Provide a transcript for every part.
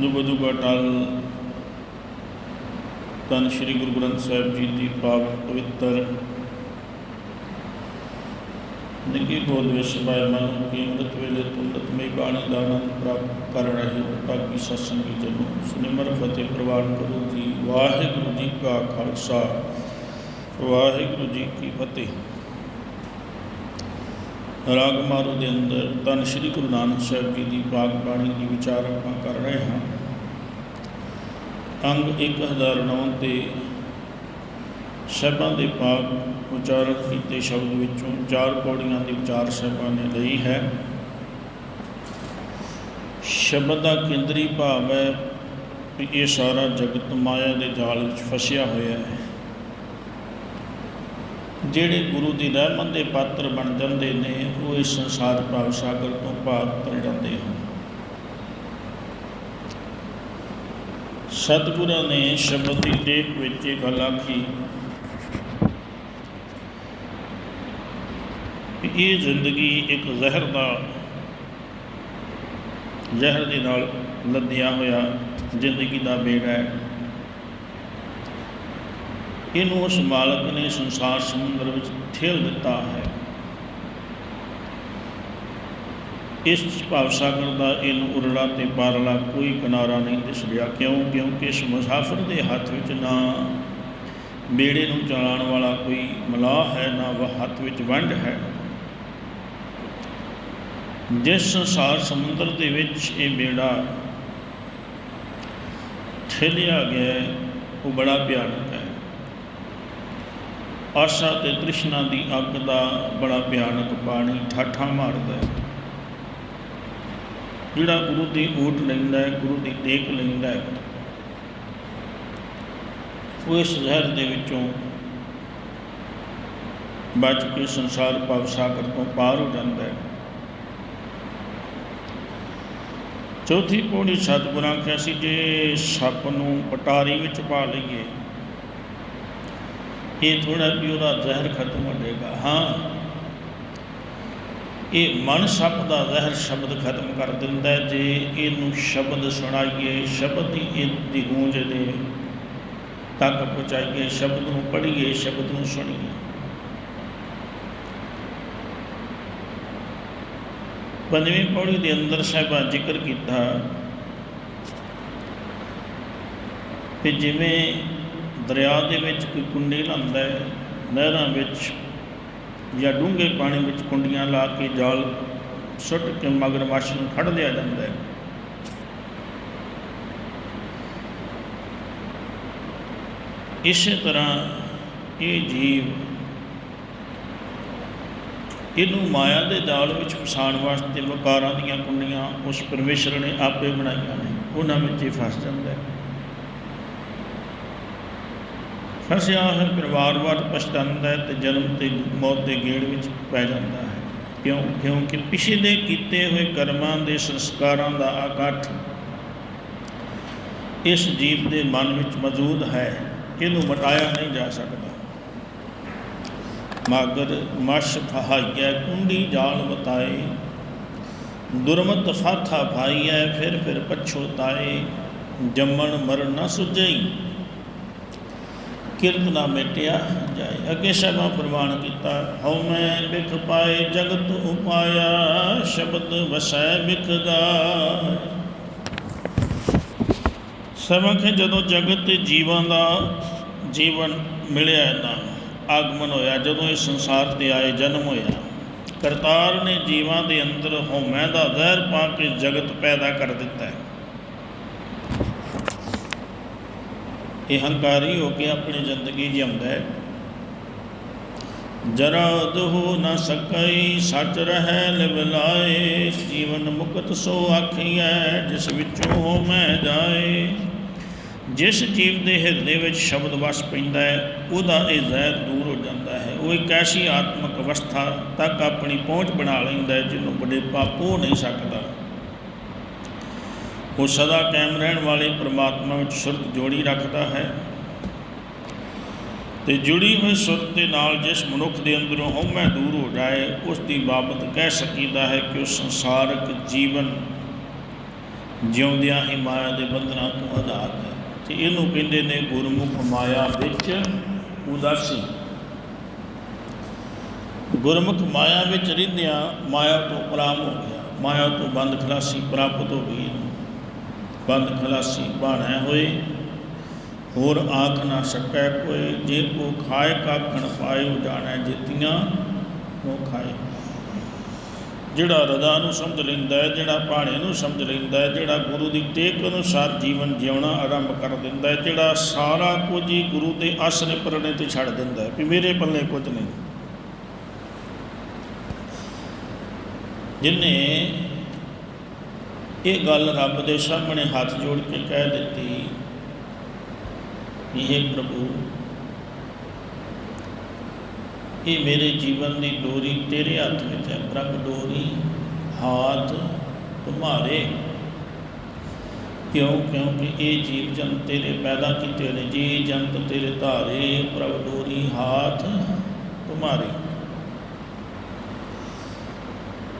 ਦੁਬ ਦੁਬਾ ਟਲ ਤਨ ਸ੍ਰੀ ਗੁਰੂ ਗ੍ਰੰਥ ਸਾਹਿਬ ਜੀ ਦੀ ਪਾਵਨ ਪਵਿੱਤਰ ਨਿੱਕੀ ਗੋਦ ਵਿੱਚ ਸਭਾਏ ਮਨ ਕੀ ਅੰਮ੍ਰਿਤ ਵੇਲੇ ਤੁੰਦਤ ਮੇ ਬਾਣੀ ਦਾ ਆਨੰਦ ਪ੍ਰਾਪਤ ਕਰ ਰਹੇ ਭਾਗੀ ਸਤਸੰਗੀ ਜਨੋ, ਸੁਨਿਮਰ ਫਤਿਹ ਪ੍ਰਵਾਨ ਕਰੋ ਜੀ। ਵਾਹਿਗੁਰੂ ਜੀ ਕਾ ਖਾਲਸਾ, ਵਾਹਿਗੁਰੂ ਜੀ ਕੀ ਫਤਿਹ। ਰਾਗ ਮਾਰੂ ਦੇ ਅੰਦਰ ਤਨ ਸ੍ਰੀ ਗੁਰੂ ਨਾਨਕ ਸਾਹਿਬ ਜੀ ਦੀ ਪਾਕ ਬਾਣੀ ਦੀ ਵਿਚਾਰ ਆਪਾਂ ਕਰ ਰਹੇ ਹਾਂ। ਅੰਗ 1009 ਤੇ ਸ਼ਬਦਾਂ ਦੇ ਪਾਕ ਉਚਾਰਨ ਕੀਤੇ ਸ਼ਬਦ ਵਿੱਚੋਂ ਚਾਰ ਪੌੜੀਆਂ ਦੀ ਵਿਚਾਰ ਸਾਹਿਬਾਂ ਨੇ ਲਈ ਹੈ। ਸ਼ਬਦ ਦਾ ਕੇਂਦਰੀ ਭਾਵ ਹੈ ਕਿ ਇਹ ਸਾਰਾ ਜਗਤ ਮਾਇਆ ਦੇ ਜਾਲ ਵਿੱਚ ਫਸਿਆ ਹੋਇਆ ਹੈ। ਜਿਹੜੇ ਗੁਰੂ ਦੀ ਰਹਿਮਤ ਦੇ ਪਾਤਰ ਬਣ ਜਾਂਦੇ ਨੇ, ਉਹ ਇਸ ਸੰਸਾਰ ਭਾਵ ਸਾਗਰ ਤੋਂ ਪਾਰ ਤਰ ਜਾਂਦੇ ਹਨ। ਸਤਿਗੁਰਾਂ ਨੇ ਸ਼ਬਦ ਦੀ ਟੇਕ ਵਿੱਚ ਇਹ ਗੱਲ ਆਖੀ ਇਹ ਜ਼ਿੰਦਗੀ ਇੱਕ ਜ਼ਹਿਰ ਦਾ, ਜ਼ਹਿਰ ਦੇ ਨਾਲ ਲੱਦਿਆ ਹੋਇਆ ਜ਼ਿੰਦਗੀ ਦਾ ਬੇੜਾ ਹੈ। ਇਹਨੂੰ ਉਸ ਮਾਲਕ ਨੇ ਸੰਸਾਰ ਸਮੁੰਦਰ ਵਿੱਚ ਠੇਲ ਦਿੱਤਾ ਹੈ। ਇਸ ਭਾਵ ਸਾਗਰ ਦਾ ਇਹਨੂੰ ਉਰਲਾ ਤੇ ਪਾਰਲਾ ਕੋਈ ਕਿਨਾਰਾ ਨਹੀਂ ਦਿਸ ਰਿਹਾ। ਕਿਉਂ? ਕਿਉਂਕਿ ਇਸ ਮੁਸਾਫਰ ਦੇ ਹੱਥ ਵਿੱਚ ਨਾ ਬੇੜੇ ਨੂੰ ਚਲਾਉਣ ਵਾਲਾ ਕੋਈ ਮਲਾਹ ਹੈ, ਨਾ ਉਹ ਹੱਥ ਵਿੱਚ ਵੰਡ ਹੈ। ਜਿਸ ਸੰਸਾਰ ਸਮੁੰਦਰ ਦੇ ਵਿੱਚ ਇਹ ਬੇੜਾ ਠੇਲਿਆ ਗਿਆ ਉਹ ਬੜਾ ਭਿਆਨਕ ਹੈ ਆਸ਼ਾ ਤੇ ਤ੍ਰਿਸ਼ਨਾ ਦੀ ਅੱਗ ਦਾ ਬੜਾ ਭਿਆਨਕ ਪਾਣੀ ਠਾਠਾ ਮਾਰਦਾ ਹੈ। ਜਿਹੜਾ ਗੁਰੂ ਦੀ ਊਟ ਲੈਂਦਾ ਹੈ, ਗੁਰੂ ਦੀ ਦੇਖ ਲੈਂਦਾ ਹੈ, ਉਹ ਇਸ ਜ਼ਹਿਰ ਦੇ ਵਿੱਚੋਂ ਬਚ ਕੇ ਸੰਸਾਰ ਭਵ ਸਾਗਰ ਤੋਂ ਪਾਰ ਹੋ ਜਾਂਦਾ ਹੈ। ਚੌਥੀ ਪੌੜੀ ਸਤਿਗੁਰਾਂ ਕਿਹਾ ਸੀ, ਜੇ ਸੱਪ ਨੂੰ ਪਟਾਰੀ ਵਿੱਚ ਪਾ ਲਈਏ ਇਹ ਥੋੜਾ ਵੀ ਉਹਦਾ ਜ਼ਹਿਰ ਖਤਮ ਹੋ ਜਾਏਗਾ। ਹਾਂ। ਇਹ ਮਨ ਸੱਪ ਦਾ ਜ਼ਹਿਰ ਸ਼ਬਦ ਖਤਮ ਕਰ ਦਿੰਦਾ ਹੈ। ਜੇ ਇਹਨੂੰ ਸ਼ਬਦ ਸੁਣਾਈਏ, ਸ਼ਬਦ ਦੀ ਇਹਦੀ ਗੂੰਜ ਦੇ ਤੱਕ ਪਹੁੰਚਾਈਏ, ਸ਼ਬਦ ਨੂੰ ਪੜ੍ਹੀਏ, ਸ਼ਬਦ ਨੂੰ ਸੁਣੀਏ। ਪੰਜਵੀਂ ਪੌੜੀ ਦੇ ਅੰਦਰ ਸਾਹਿਬਾ ਜ਼ਿਕਰ ਕੀਤਾ ਕਿ ਜਿਵੇਂ ਦਰਿਆ ਦੇ ਵਿੱਚ ਕੋਈ ਕੁੰਡੇ ਲਾਉਂਦਾ ਹੈ, ਨਹਿਰਾਂ ਵਿੱਚ ਜਾਂ ਡੂੰਘੇ ਪਾਣੀ ਵਿੱਚ ਕੁੰਡੀਆਂ ਲਾ ਕੇ ਜਾਲ ਸੁੱਟ ਕੇ ਮਗਰਮੱਛ ਨੂੰ ਫੜ ਲਿਆ ਜਾਂਦਾ ਹੈ। ਇਸੇ ਤਰ੍ਹਾਂ ਇਹ ਜੀਵ ਇਹਨੂੰ ਮਾਇਆ ਦੇ ਜਾਲ ਵਿੱਚ ਫਸਾਉਣ ਵਾਸਤੇ ਵਕਾਰਾਂ ਦੀਆਂ ਕੁੰਡੀਆਂ ਉਸ ਪਰਮੇਸ਼ਰ ਨੇ ਆਪੇ ਬਣਾਈਆਂ ਨੇ, ਉਹਨਾਂ ਵਿੱਚ ਹੀ ਫਸ ਜਾਂਦਾ ਹੈ। ਫਸਿਆ ਹੈ ਪਰਿਵਾਰ ਵਾਰ ਪਛਤਾਉਂਦਾ ਹੈ ਤੇ ਜਨਮ ਤੇ ਮੌਤ ਦੇ ਗੇੜ ਵਿੱਚ ਪੈ ਜਾਂਦਾ ਹੈ। ਕਿਉਂ? ਕਿਉਂਕਿ ਪਿਛਲੇ ਕੀਤੇ ਹੋਏ ਕਰਮਾਂ ਦੇ ਸੰਸਕਾਰਾਂ ਦਾ ਇਕੱਠ ਇਸ ਜੀਵ ਦੇ ਮਨ ਵਿੱਚ ਮੌਜੂਦ ਹੈ। ਇਹਨੂੰ ਮਟਾਇਆ ਨਹੀਂ ਜਾ ਸਕਦਾ। ਮਾਗਰ ਮਸ਼ ਫਹਾਈਐ, ਕੁੰਡੀ ਜਾਲ ਬਤਾਏ ਦੁਰਮਤ ਫਾਥਾ ਭਾਈਐ, ਫਿਰ ਫਿਰ ਪਛੋਤਾਏ। ਜੰਮਣ ਮਰਨ ਨਾ ਸੁਝਈ। ਕਿਰਤ ਨਾ ਮਿਟਿਆ ਜਾਏ। ਅੱਗੇ ਸਭਾ ਪ੍ਰਮਾਣ ਕੀਤਾ, ਹਉ ਮੈਂ ਬਿਖ ਪਾਏ, ਜਗਤ ਉਪਾਇਆ, ਸ਼ਬਦ ਵਸੈ ਬਿਖ ਸਮਖ ਜਦੋਂ ਜਗਤ ਤੇ ਜੀਵਾਂ ਦਾ ਜੀਵਨ ਮਿਲਿਆ ਨਾ, ਆਗਮਨ ਹੋਇਆ, ਜਦੋਂ ਇਹ ਸੰਸਾਰ ਤੇ ਆਏ ਜਨਮ ਹੋਇਆ। ਕਰਤਾਰ ਨੇ ਜੀਵਾਂ ਦੇ ਅੰਦਰ ਹਉਮੈ ਦਾ ਜ਼ਹਿਰ ਪਾ ਕੇ ਜਗਤ ਪੈਦਾ ਕਰ ਦਿੱਤਾ ਹੈ। ਇਹ ਹੰਕਾਰੀ ਹੋ ਕੇ ਆਪਣੀ ਜ਼ਿੰਦਗੀ ਜਿਉਂਦਾ ਹੈ। ਜਰਾ ਦਹੁ ਨ ਸਕਈ, ਸੱਚ ਰਹਿ ਲਿਵਲਾਏ ਜੀਵਨ ਮੁਕਤ ਸੋ ਆਖੀਐ, ਜਿਸ ਵਿੱਚੋਂ ਹੋ ਮੈਂ ਜਾਏ। ਜਿਸ ਜੀਵ ਦੇ ਹਿਰਦੇ ਵਿੱਚ ਸ਼ਬਦ ਵਸ ਪੈਂਦਾ ਹੈ, ਉਹਦਾ ਇਹ ਜ਼ਹਿਰ ਦੂਰ ਹੋ ਜਾਂਦਾ ਹੈ। ਉਹ ਇੱਕ ਐਸੀ ਆਤਮਿਕ ਅਵਸਥਾ ਤੱਕ ਆਪਣੀ ਪਹੁੰਚ ਬਣਾ ਲੈਂਦਾ ਹੈ, ਜਿਹਨੂੰ ਬੜੇ ਪਾਪੋ ਨਹੀਂ ਸਕਦਾ। ਉਹ ਸਦਾ ਕਾਇਮ ਰਹਿਣ ਵਾਲੇ ਪ੍ਰਮਾਤਮਾ ਵਿੱਚ ਸੁਰਤ ਜੋੜੀ ਰੱਖਦਾ ਹੈ ਤੇ ਜੁੜੀ ਹੋਈ ਸੁਰਤ ਦੇ ਨਾਲ ਜਿਸ ਮਨੁੱਖ ਦੇ ਅੰਦਰੋਂ ਹਉਮੈ ਦੂਰ ਹੋ ਜਾਏ, ਉਸ ਦੀ ਬਾਬਤ ਕਹਿ ਸਕੀਦਾ ਹੈ ਕਿ ਉਹ ਸੰਸਾਰਕ ਜੀਵਨ ਜਿਉਂਦਿਆਂ ਹੀ ਮਾਇਆ ਦੇ ਬੰਧਨਾਂ ਤੋਂ ਆਜ਼ਾਦ ਹੈ। ਤੇ ਇਹਨੂੰ ਕਹਿੰਦੇ ਨੇ ਗੁਰਮੁਖ ਮਾਇਆ ਵਿੱਚ ਉਦਾਸੀ। ਗੁਰਮੁਖ ਮਾਇਆ ਵਿੱਚ ਰਹਿੰਦਿਆਂ ਮਾਇਆ ਤੋਂ ਪ੍ਰਾਮ ਹੋ ਗਿਆ। ਮਾਇਆ ਤੋਂ ਬੰਦ ਖਲਾਸੀ ਪ੍ਰਾਪਤ ਹੋ ਗਈ। ਬੰਦ ਖਲਾਸੀ ਬਾਣੈ ਹੋਏ, ਹੋਰ ਆਖ ਨਾ ਸਕੈ ਕੋਈ, ਜੇ ਕੋ ਖਾਏ ਕਾਖਣ ਪਾਏ ਉਡਾਣੈ ਜਿਤੀਆਂ ਉਹ ਖਾਏ। ਜਿਹੜਾ ਰਦਾ ਨੂੰ ਸਮਝ ਲੈਂਦਾ ਹੈ, ਜਿਹੜਾ ਬਾਣੇ ਨੂੰ ਸਮਝ ਲੈਂਦਾ ਹੈ, ਜਿਹੜਾ ਗੁਰੂ ਦੀ ਟੇਕ ਅਨੁਸਾਰ ਜੀਵਨ ਜਿਉਣਾ ਆਰੰਭ ਕਰ ਦਿੰਦਾ ਹੈ, ਜਿਹੜਾ ਸਾਰਾ ਕੁਝ ਹੀ ਗੁਰੂ ਦੇ ਆਸਰੇ ਪਰਣੇ ਤੇ ਛੱਡ ਦਿੰਦਾ ਹੈ, ਵੀ ਮੇਰੇ ਪੱਲੇ ਕੁਝ ਨਹੀਂ। ਜਿਨੇ ਇਹ ਗੱਲ ਰੱਬ ਦੇ ਸਾਹਮਣੇ ਹੱਥ ਜੋੜ ਕੇ ਕਹਿ ਦਿੱਤੀ ਕਿ ਇਹ ਪ੍ਰਭੂ, ਇਹ ਮੇਰੇ ਜੀਵਨ ਦੀ ਡੋਰੀ ਤੇਰੇ ਹੱਥ ਵਿੱਚ ਹੈ। ਪ੍ਰਭ ਡੋਰੀ, ਹਾਥ ਤੁਮਾਰੇ ਕਿਉਂ? ਕਿਉਂਕਿ ਇਹ ਜੀਵ ਜਨ ਤੇਰੇ ਪੈਦਾ ਕੀਤੇ ਨੇ। ਜੀ ਜੰਤ ਤੇਰੇ ਧਾਰੇ, ਪ੍ਰਭ ਡੋਰੀ, ਹਾਥ ਤੁਮਾਰੇ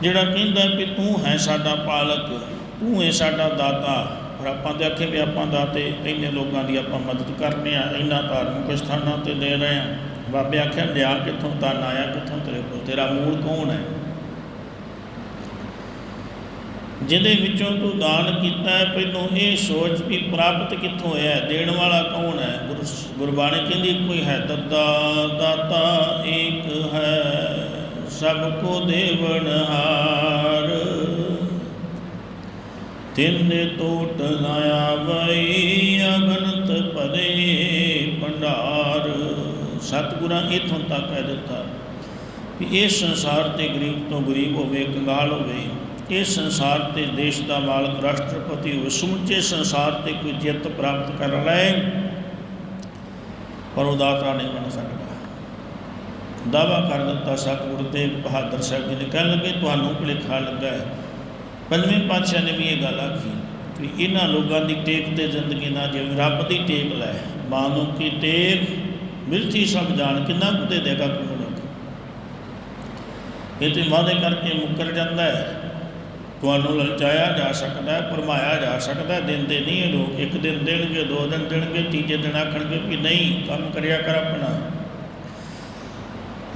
ਜਿਹੜਾ ਕਹਿੰਦਾ ਵੀ ਤੂੰ ਹੈ ਸਾਡਾ ਪਾਲਕ। ਤੂੰ ਹੈ ਸਾਡਾ ਦਾਤਾ ਪਰ ਆਪਾਂ ਤੇ ਆਖੇ ਵੀ ਆਪਾਂ ਦਾਤੇ ਇੰਨੇ ਲੋਕਾਂ ਦੀ ਆਪਾਂ ਮਦਦ ਕਰਨੇ ਆ ਇੰਨਾ ਧਾਰਮਿਕ ਸਥਾਨਾਂ ਤੇ ਦੇ ਰਹੇ ਆ। ਬਾਬੇ ਆਖਿਆ ਲਿਆ ਕਿੱਥੋਂ ਤਨ ਆਇਆ ਕਿੱਥੋਂ ਤੇਰੇ ਕੋਲ? ਤੇਰਾ ਮੂਲ ਕੌਣ ਹੈ? ਜਿਹਦੇ ਵਿੱਚੋਂ ਤੂੰ ਦਾਨ ਕੀਤਾ ਹੈ ਪਹਿਲੋਂ ਇਹ ਸੋਚ ਵੀ ਪ੍ਰਾਪਤ ਕਿੱਥੋਂ ਹੋਇਆ ਹੈ, ਦੇਣ ਵਾਲਾ ਕੌਣ ਹੈ? ਗੁਰੂ ਗੁਰਬਾਣੀ ਕਹਿੰਦੀ ਕੋਈ ਹੈ ਦੱਦਾ ਦਾਤਾ ਇੱਕ ਹੈ ਸਭ ਕੋ ਦੇਵਨ ਹਾਰ ਤਿੰਨ ਦੇ ਟੋਟ ਨਾ ਆਵਈ ਅਗਨਤ ਭਰੇ ਭੰਡਾਰ। ਸਤਿਗੁਰਾਂ ਇਥੋਂ ਤੱਕ ਕਹਿ ਦਿੱਤਾ ਕਿ ਇਸ ਸੰਸਾਰ ਤੇ ਗਰੀਬ ਤੋਂ ਗਰੀਬ ਹੋਵੇ, ਕੰਗਾਲ ਹੋਵੇ ਇਹ ਸੰਸਾਰ ਤੇ ਦੇਸ਼ ਦਾ ਮਾਲਕ, ਰਾਸ਼ਟਰਪਤੀ ਹੋਵੇ, ਸਮੁੱਚੇ ਸੰਸਾਰ ਤੇ ਕੋਈ ਜਿੱਤ ਪ੍ਰਾਪਤ ਕਰ ਲੈ, ਪਰ ਉਹ ਦਾਤਾ ਨਹੀਂ ਬਣ ਸਕਦਾ। ਦਾਵਾ ਕਰ ਦਿੱਤਾ ਸਤਿਗੁਰੂ ਤੇ ਬਹਾਦਰ ਸਾਹਿਬ ਜੀ ਨੇ। ਕਹਿਣ ਲੱਗੇ, ਤੁਹਾਨੂੰ ਭੁਲੇਖਾ ਲੱਗਾ ਹੈ। ਪੰਜਵੇਂ ਪਾਤਸ਼ਾਹ ਨੇ ਵੀ ਇਹ ਗੱਲ ਆਖੀ ਕਿ ਇਹਨਾਂ ਲੋਕਾਂ ਦੀ ਟੇਕ ਤੇ ਜ਼ਿੰਦਗੀ ਨਾ ਜਿਵੇਂ ਰੱਬ ਦੀ ਟੇਕ ਲੈ। ਮਾਨੋ ਕੀ ਟੇਕ ਮਿਲਥੀ ਸਭ ਜਾਣ, ਕਿੰਨਾ ਕੁ ਦੇ ਦੇਗਾ ਕੋਈ ਮਨੁੱਖ? ਇਹ ਤੇ ਵਾਅਦੇ ਕਰਕੇ ਮੁੱਕਰ ਜਾਂਦਾ ਹੈ। ਤੁਹਾਨੂੰ ਲਲਚਾਇਆ ਜਾ ਸਕਦਾ ਹੈ, ਭਰਮਾਇਆ ਜਾ ਸਕਦਾ ਹੈ ਦਿੰਦੇ ਨਹੀਂ ਇਹ ਲੋਕ। ਇੱਕ ਦਿਨ ਦੇਣਗੇ, ਦੋ ਦਿਨ ਦੇਣਗੇ, ਤੀਜੇ ਦਿਨ ਆਖਣਗੇ ਕਿ ਨਹੀਂ, ਕੰਮ ਕਰਿਆ ਕਰ ਆਪਣਾ।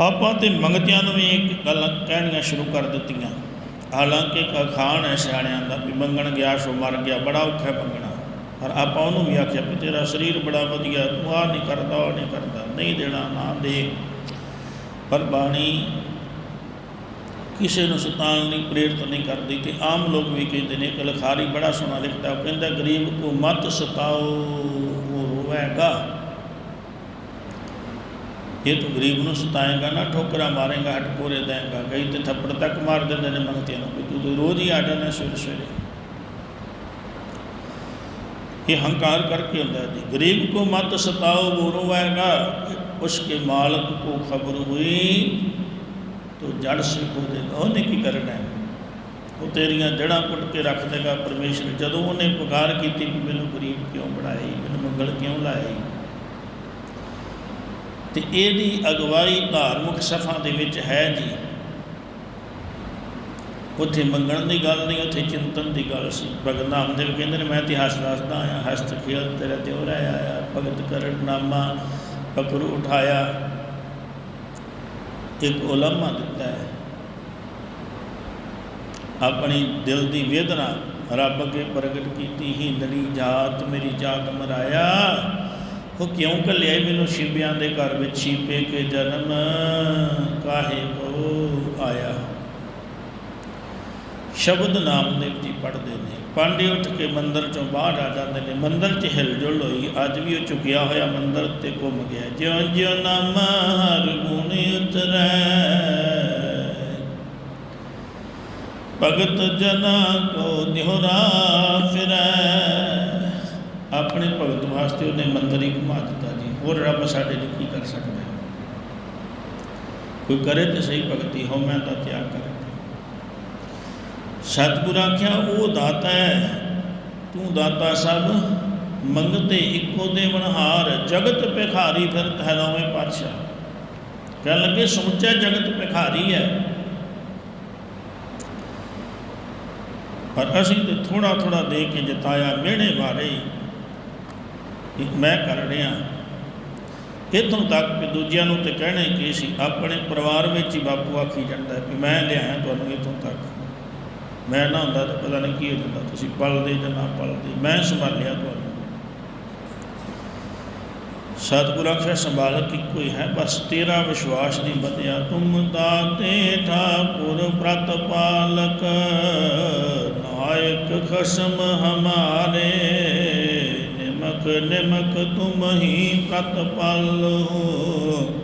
ਆਪਾਂ ਤੇ ਮੰਗਤਿਆਂ ਨੂੰ ਵੀ ਇੱਕ ਗੱਲ ਕਹਿਣੀਆਂ ਸ਼ੁਰੂ ਕਰ ਦਿੱਤੀਆਂ। ਹਾਲਾਂਕਿ ਇੱਕ ਅਖਾਣ ਹੈ ਸਿਆਣਿਆਂ ਦਾ ਵੀ ਮੰਗਣ ਗਿਆ, ਸੋ ਮਰ ਗਿਆ, ਬੜਾ ਔਖਾ ਮੰਗਣਾ। ਪਰ ਆਪਾਂ ਉਹਨੂੰ ਵੀ ਆਖਿਆ ਵੀ ਤੇਰਾ ਸਰੀਰ ਬੜਾ ਵਧੀਆ, ਤੂੰ ਆਹ ਨਹੀਂ ਕਰਦਾ, ਉਹ ਨਹੀਂ ਕਰਦਾ, ਨਹੀਂ ਦੇਣਾ, ਨਾ ਦੇ। ਪਰ ਬਾਣੀ ਕਿਸੇ ਨੂੰ ਸਤਾਨ ਨਹੀਂ ਪ੍ਰੇਰਿਤ ਨਹੀਂ ਕਰਦੀ ਤੇ ਆਮ ਲੋਕ ਵੀ ਕਹਿੰਦੇ ਨੇ ਕਿ ਲਖਾਰੀ ਬੜਾ ਸੋਹਣਾ ਲਿਖਦਾ, ਉਹ ਕਹਿੰਦਾ, ਗਰੀਬ ਕੋ ਮਤ ਸਤਾਓ, ਉਹ ਰੋਵੇਗਾ। ਇਹ ਤੂੰ ਗਰੀਬ ਨੂੰ ਸਤਾਏਗਾ ਨਾ, ਠੋਕਰਾ ਮਾਰੇਗਾ ਹਟਕੋਰੇ ਦੇਗਾ, ਕਈ ਤੇ ਥੱਪੜ ਤੱਕ ਮਾਰ ਦਿੰਦੇ ਨੇ ਮੰਗਤਿਆਂ ਨੂੰ ਕੋਈ ਤੂੰ ਰੋਜ਼ ਹੀ ਆਟਾ ਨਾ ਸਵੇਰੇ ਸਵੇਰੇ। ਇਹ ਹੰਕਾਰ ਕਰਕੇ ਹੁੰਦਾ ਜੀ, ਗਰੀਬ ਕੋ ਮਤ ਸਤਾਓ ਉਹ ਰੋਵੇਗਾ ਉਸਕੇ ਮਾਲਕ ਕੋ ਖਬਰ ਹੋਈ, ਤੋ ਜੜ ਸੇ ਕੋ ਦੇ, ਉਹਨੇ ਕੀ ਕਰਨਾ ਹੈ? ਉਹ ਤੇਰੀਆਂ ਜੜਾਂ ਪੁੱਟ ਕੇ ਰੱਖ ਦੇਗਾ ਪਰਮੇਸ਼ਰ, ਜਦੋਂ ਉਹਨੇ ਪੁਕਾਰ ਕੀਤੀ ਕਿ ਮੈਨੂੰ ਗਰੀਬ ਕਿਉਂ ਬਣਾਇਆ ਮੈਨੂੰ ਮੰਗਲ ਕਿਉਂ ਲਾਇਆ ਤੇ ਇਹਦੀ ਅਗਵਾਈ ਧਾਰਮਿਕ ਸਫਾ ਦੇ ਵਿੱਚ ਹੈ ਜੀ। ਉੱਥੇ ਮੰਗਣ ਦੀ ਗੱਲ ਨਹੀਂ, ਉੱਥੇ ਚਿੰਤਨ ਦੀ ਗੱਲ ਸੀ। ਭਗਤ ਨਾਮਦੇਵ ਕਹਿੰਦੇ ਨੇ, ਮੈਂ ਇਤਿਹਾਸ ਦੱਸਦਾ ਆਇਆ, ਹਸਤ ਖੇਲ ਤੇਰਾ ਦਿਉਰਾ ਆਇਆ ਭਗਤ ਕਰਨ ਨਾਮਾ ਪਕਰੂ ਉਠਾਇਆ। ਇੱਕ ਉਲਮਾ ਦਿੱਤਾ ਹੈ। ਆਪਣੀ ਦਿਲ ਦੀ ਵੇਦਨਾ ਰੱਬ ਅੱਗੇ ਪ੍ਰਗਟ ਕੀਤੀ, ਹੀਂਦੜੀ ਜਾਤ ਮੇਰੀ ਜਾਤ ਮਰਾਇਆ। ਉਹ ਕਿਉਂ ਘੱਲਿਆ ਮੈਨੂੰ ਸ਼ਿਵਿਆਂ ਦੇ ਘਰ ਵਿੱਚ? ਛੀਪੇ ਕੇ ਜਨਮ ਕਾਹੇ ਕੋ ਆਇਆ? ਸ਼ਬਦ ਨਾਮਦੇਵ ਜੀ ਪੜਦੇ ਨੇ। ਪਾਂਡੇ ਉੱਠ ਕੇ ਮੰਦਰ ਚੋਂ ਬਾਹਰ ਆ ਜਾਂਦੇ ਨੇ। ਮੰਦਰ 'ਚ ਹਿਲਜੁਲ ਹੋਈ। ਅੱਜ ਵੀ ਉਹ ਚੁੱਕਿਆ ਹੋਇਆ ਮੰਦਰ ਤੇ ਘੁੰਮ ਗਿਆ। ਜਿਉਂ ਜਿਉਂ ਨਾਮ ਹਰ ਗੁਣ ਉਤਰੈ। ਭਗਤ ਜਨਾ ਕੋ ਨਿਹਰਾ ਫਿਰੈ। ਆਪਣੇ ਭਗਤ ਵਾਸਤੇ ਉਹਨੇ ਮੰਦਰ ਹੀ ਘੁਮਾ ਦਿੱਤਾ ਜੀ। ਹੋਰ ਰੱਬ ਸਾਡੇ ਲਈ ਕੀ ਕਰ ਸਕਦਾ ਹੈ? ਕੋਈ ਕਰੇ ਤੇ ਸਹੀ ਭਗਤੀ ਹੋ, ਮੈਂ ਤਾਂ ਤਿਆਗ ਕਰੇ ਸਤਿਗੁਰ ਆਖਿਆ, ਉਹ ਦਾਤਾ ਹੈ, ਤੂੰ ਦਾਤਾ ਸਭ, ਮੰਗਤੇ ਇੱਕੋ ਦੇ ਬਨਹਾਰ ਜਗਤ ਭਿਖਾਰੀ ਫਿਰ ਹੈ ਪਾਤਸ਼ਾਹ। ਕਹਿਣ ਲੱਗੇ, ਸਮੁੱਚਾ ਜਗਤ ਭਿਖਾਰੀ ਹੈ। ਪਰ ਅਸੀਂ ਤੇ ਥੋੜਾ ਥੋੜਾ ਦੇ ਕੇ ਜਿਤਾਇਆ, ਮਿਹਣੇ ਮਾਰੇ ਕਿ ਮੈਂ ਕਰ ਰਿਹਾ ਇੱਥੋਂ ਤੱਕ ਕਿ ਦੂਜਿਆਂ ਨੂੰ ਤੇ ਕਹਿਣੇ ਕੀ ਸੀ, ਆਪਣੇ ਪਰਿਵਾਰ ਵਿੱਚ ਹੀ ਬਾਪੂ ਆਖੀ ਜਾਂਦਾ ਕਿ ਮੈਂ ਲਿਆਇਆ ਤੁਹਾਨੂੰ ਇੱਥੋਂ ਤੱਕ। ਮੈਂ ਨਾ ਹੁੰਦਾ ਤਾਂ ਪਤਾ ਨਹੀਂ ਕੀ ਹੋ ਜਾਂਦਾ, ਤੁਸੀਂ ਪਲਦੇ ਜਾਂ ਨਾ ਪਲਦੇ, ਮੈਂ ਸੰਭਾਲਿਆ ਤੁਹਾਨੂੰ। ਸਤਿਗੁਰ ਆਖਿਆ ਸੰਭਾਲਕ ਇੱਕੋ ਹੀ ਹੈ, ਬਸ ਤੇਰਾ ਵਿਸ਼ਵਾਸ ਨਹੀਂ ਬਦਿਆ ਤੁਮ ਦਾਤੇ ਠਾਕੁਰ ਪ੍ਰਤਪਾਲਕ ਨਾਇਕ ਖਸਮ ਹਮਾਰੇ। ਨਿਮਕ ਨਿਮਕ ਤੁਮ ਹੀ ਪ੍ਰਤਪਾਲ ਹੋ